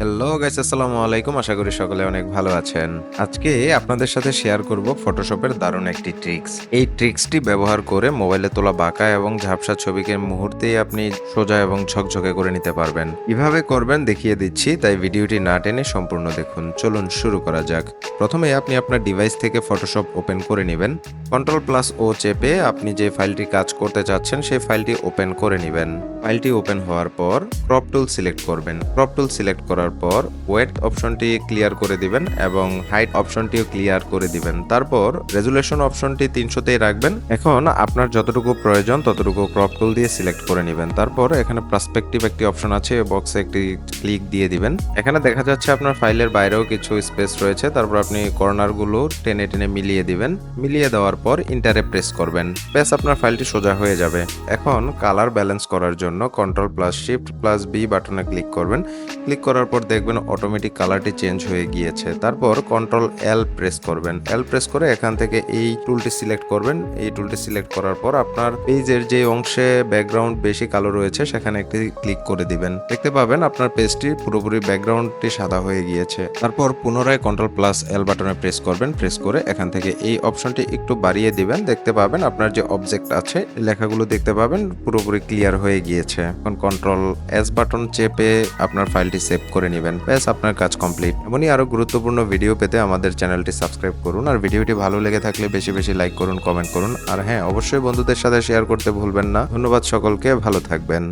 Hello guys আসসালামু আলাইকুম। আশা করি সকলে অনেক ভালো আছেন। আজকে আপনাদের সাথে শেয়ার করব ফটোশপের দারুণ একটি ট্রিক্স এই ট্রিক্সটি ব্যবহার করে মোবাইলে তোলা বাঁকা এবং ঝাপসা ছবিকে মুহূর্তেই আপনি সোজা এবং ঝকঝকে করে নিতে পারবেন। কীভাবে করবেন, দেখিয়ে দিচ্ছি, তাই ভিডিওটি না টেনে সম্পূর্ণ দেখুন। চলুন শুরু করা যাক। প্রথমে আপনি আপনার ডিভাইস থেকে ফটোশপ ওপেন করে নেবেন। কন্ট্রোল প্লাস ও চেপে আপনি যে ফাইলটি কাজ করতে চাচ্ছেন, সেই ফাইলটি ওপেন করে নেবেন। ফাইলটি ওপেন হওয়ার পর ক্রপ টুল সিলেক্ট করবেন। ক্রপ টুল সিলেক্ট করার পর ওয়েট অপশনটি ক্লিয়ার করে দিবেন এবং হাইট অপশনটিও ক্লিয়ার করে দিবেন। তারপর রেজুলেশন অপশনটি তিনশোতেই রাখবেন। এখন আপনার যতটুকু প্রয়োজন ততটুকু ক্রপ টুল দিয়ে সিলেক্ট করে নেবেন। তারপর এখানে পার্সপেক্টিভ একটি অপশন আছে বক্সে একটি ক্লিক দিয়ে দিবেন। এখানে দেখা যাচ্ছে আপনার ফাইলের বাইরেও কিছু স্পেস রয়েছে। তারপর আপনি কর্নারগুলো টেনে টেনে মিলিয়ে দিবেন। মিলিয়ে দেওয়ার পর ইন্টারে প্রেস করবেন। ব্যাস, আপনার ফাইলটি সোজা হয়ে যাবে। এখন কালার ব্যালেন্স করার জন্য control plus shift plus B বাটনে ক্লিক করবেন। ক্লিক করার পর দেখবেন অটোমেটিক কালারটি চেঞ্জ হয়ে গিয়েছে। তারপর কন্ট্রোল এল প্রেস করবেন। এল প্রেস করে এখান থেকে এই টুলটি সিলেক্ট করবেন। এই টুলটি সিলেক্ট করার পর আপনার পেজের যে অংশে ব্যাকগ্রাউন্ড বেশি কালো রয়েছে, সেখানে একটি ক্লিক করে দিবেন। দেখতে পাবেন আপনার পেজটি পুরোপুরি ব্যাকগ্রাউন্ডটি সাদা হয়ে গিয়েছে। তারপর পুনরায় কন্ট্রোল প্লাস এল বাটনে প্রেস করবেন। প্রেস করে এখান থেকে এই অপশনটি একটু বাড়িয়ে দিবেন, দেখতে পাবেন আপনার যে অবজেক্ট আছে, লেখাগুলো দেখতে পাবেন, পুরোপুরি ক্লিয়ার হয়ে গিয়েছে। এখন কন্ট্রোল এস বাটন চেপে আপনার ফাইলটি সেভ করে নেবেন। ব্যাস, আপনার কাজ কমপ্লিট এমনই আরও গুরুত্বপূর্ণ ভিডিও পেতে আমাদের চ্যানেলটি সাবস্ক্রাইব করুন। আর ভিডিওটি ভালো লেগে থাকলে বেশি বেশি লাইক করুন কমেন্ট করুন। আর হ্যাঁ অবশ্যই বন্ধুদের সাথে শেয়ার করতে ভুলবেন না। ধন্যবাদ সকলকে, ভালো থাকবেন।